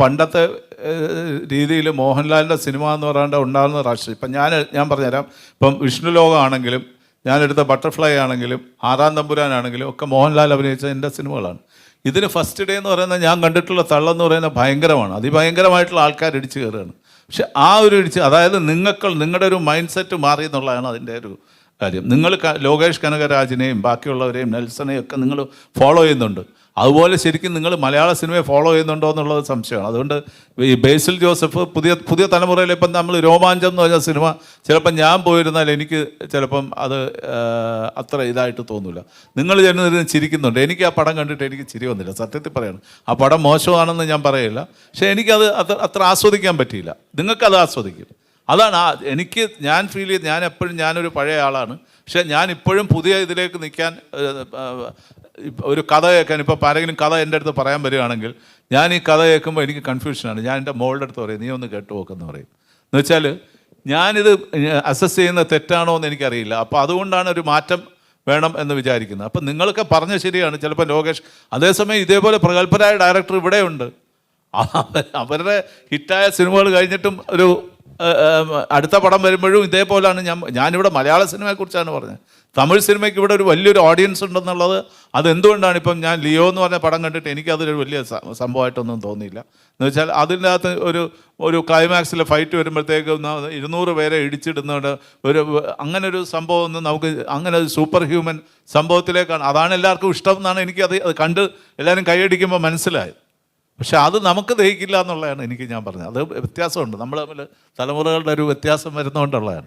പണ്ടത്തെ രീതിയിൽ മോഹൻലാലിന്റെ സിനിമ എന്ന് പറയാണ്ട് ഉണ്ടാകുന്ന രാഷ്ട്രീയം ഇപ്പം ഞാൻ ഞാൻ പറഞ്ഞുതരാം. ഇപ്പം വിഷ്ണു ലോകമാണെങ്കിലും ഞാനെടുത്ത ബട്ടർഫ്ലൈ ആണെങ്കിലും ആറാം തമ്പുരാനാണെങ്കിലും ഒക്കെ മോഹൻലാൽ അഭിനയിച്ച എന്റെ സിനിമകളാണ്. ഇതിന് ഫസ്റ്റ് ഡേ എന്ന് പറയുന്നത് ഞാൻ കണ്ടിട്ടുള്ള തള്ളെന്ന് പറയുന്നത് ഭയങ്കരമാണ്. അതിഭയങ്കരമായിട്ടുള്ള ആൾക്കാർ ഇടിച്ചു കയറുകയാണ്. പക്ഷെ ആ ഒരു ഇടിച്ച് അതായത് നിങ്ങൾക്ക് നിങ്ങളുടെ ഒരു മൈൻഡ് സെറ്റ് മാറി എന്നുള്ളതാണ് അതിന്റെ ഒരു കാര്യം. നിങ്ങൾ ലോകേഷ് കനകരാജിനെയും ബാക്കിയുള്ളവരെയും നെൽസണെയും ഒക്കെ നിങ്ങൾ ഫോളോ ചെയ്യുന്നുണ്ട്. അതുപോലെ ശരിക്കും നിങ്ങൾ മലയാള സിനിമയെ ഫോളോ ചെയ്യുന്നുണ്ടോ എന്നുള്ളത് സംശയമാണ്. അതുകൊണ്ട് ഈ ബേസിൽ ജോസഫ് പുതിയ പുതിയ തലമുറയിൽ ഇപ്പം നമ്മൾ രോമാഞ്ചം എന്ന് പറഞ്ഞ സിനിമ ചിലപ്പം ഞാൻ പോയിരുന്നാൽ എനിക്ക് ചിലപ്പം അത് അത്ര ഇതായിട്ട് തോന്നില്ല നിങ്ങൾ ചെന്നിരുന്ന് ചിരിക്കുന്നുണ്ട്. എനിക്ക് ആ പടം കണ്ടിട്ട് എനിക്ക് ചിരി വന്നില്ല. സത്യത്തിൽ പറയണം. ആ പടം മോശമാണെന്ന് ഞാൻ പറയില്ല. പക്ഷേ എനിക്കത് അത്ര അത്ര ആസ്വദിക്കാൻ പറ്റിയില്ല. നിങ്ങൾക്കത് ആസ്വദിക്കും അതാണ് ആ എനിക്ക് ഞാൻ ഫീൽ ചെയ്ത് ഞാൻ എപ്പോഴും ഞാനൊരു പഴയ ആളാണ്. പക്ഷെ ഞാൻ ഇപ്പോഴും പുതിയ ഇതിലേക്ക് നിൽക്കാൻ ഒരു കഥ കേൾക്കാൻ ഇപ്പോൾ ആരെങ്കിലും കഥ എന്റെ അടുത്ത് പറയാൻ വരികയാണെങ്കിൽ ഞാൻ ഈ കഥ കേൾക്കുമ്പോൾ എനിക്ക് കൺഫ്യൂഷനാണ് ഞാൻ എന്റെ മോളുടെ അടുത്ത് പറയും നീ ഒന്ന് കേട്ടു നോക്കെന്ന് പറയും. എന്ന് വെച്ചാൽ ഞാനിത് അസസ് ചെയ്യുന്ന തെറ്റാണോ എന്ന് എനിക്കറിയില്ല. അപ്പോൾ അതുകൊണ്ടാണ് ഒരു മാറ്റം വേണം എന്ന് വിചാരിക്കുന്നത്. അപ്പം നിങ്ങളൊക്കെ പറഞ്ഞ ശരിയാണ്. ചിലപ്പോൾ ലോകേഷ് അതേസമയം ഇതേപോലെ പ്രഗത്ഭരായ ഡയറക്ടർ ഇവിടെയുണ്ട്. അവ- അവരുടെ ഹിറ്റായ സിനിമകൾ കഴിഞ്ഞിട്ടും ഒരു അടുത്ത പടം വരുമ്പോഴും ഇതേപോലെയാണ് ഞാൻ ഞാനിവിടെ മലയാള സിനിമയെക്കുറിച്ചാണ് പറഞ്ഞത്. തമിഴ് സിനിമയ്ക്ക് ഇവിടെ ഒരു വലിയൊരു ഓഡിയൻസ് ഉണ്ടെന്നുള്ളത് അതെന്തുകൊണ്ടാണ് ഇപ്പം ഞാൻ ലിയോ എന്ന് പറഞ്ഞ പടം കണ്ടിട്ട് എനിക്കതൊരു വലിയ സംഭവമായിട്ടൊന്നും തോന്നിയില്ല. എന്ന് വെച്ചാൽ അതിന്റെ അകത്ത് ഒരു ഒരു ക്ലൈമാക്സിൽ ഫൈറ്റ് വരുമ്പോഴത്തേക്ക് ഇരുന്നൂറ് പേരെ ഇടിച്ചിടുന്നുണ്ട് ഒരു അങ്ങനെ ഒരു സംഭവം ഒന്നും നമുക്ക് അങ്ങനെ ഒരു സൂപ്പർ ഹ്യൂമൻ സംഭവത്തിലേക്കാണ്. അതാണ് എല്ലാവർക്കും ഇഷ്ടം എന്നാണ് എനിക്കത് അത് കണ്ട് എല്ലാവരും കൈയടിക്കുമ്പോൾ മനസ്സിലായത്. പക്ഷെ അത് നമുക്ക് ദഹിക്കില്ല എന്നുള്ളതാണ് എനിക്ക് ഞാൻ പറഞ്ഞത്. അത് വ്യത്യാസമുണ്ട്. നമ്മൾ തമ്മിൽ തലമുറകളുടെ ഒരു വ്യത്യാസം വരുന്നതുകൊണ്ടുള്ളതാണ്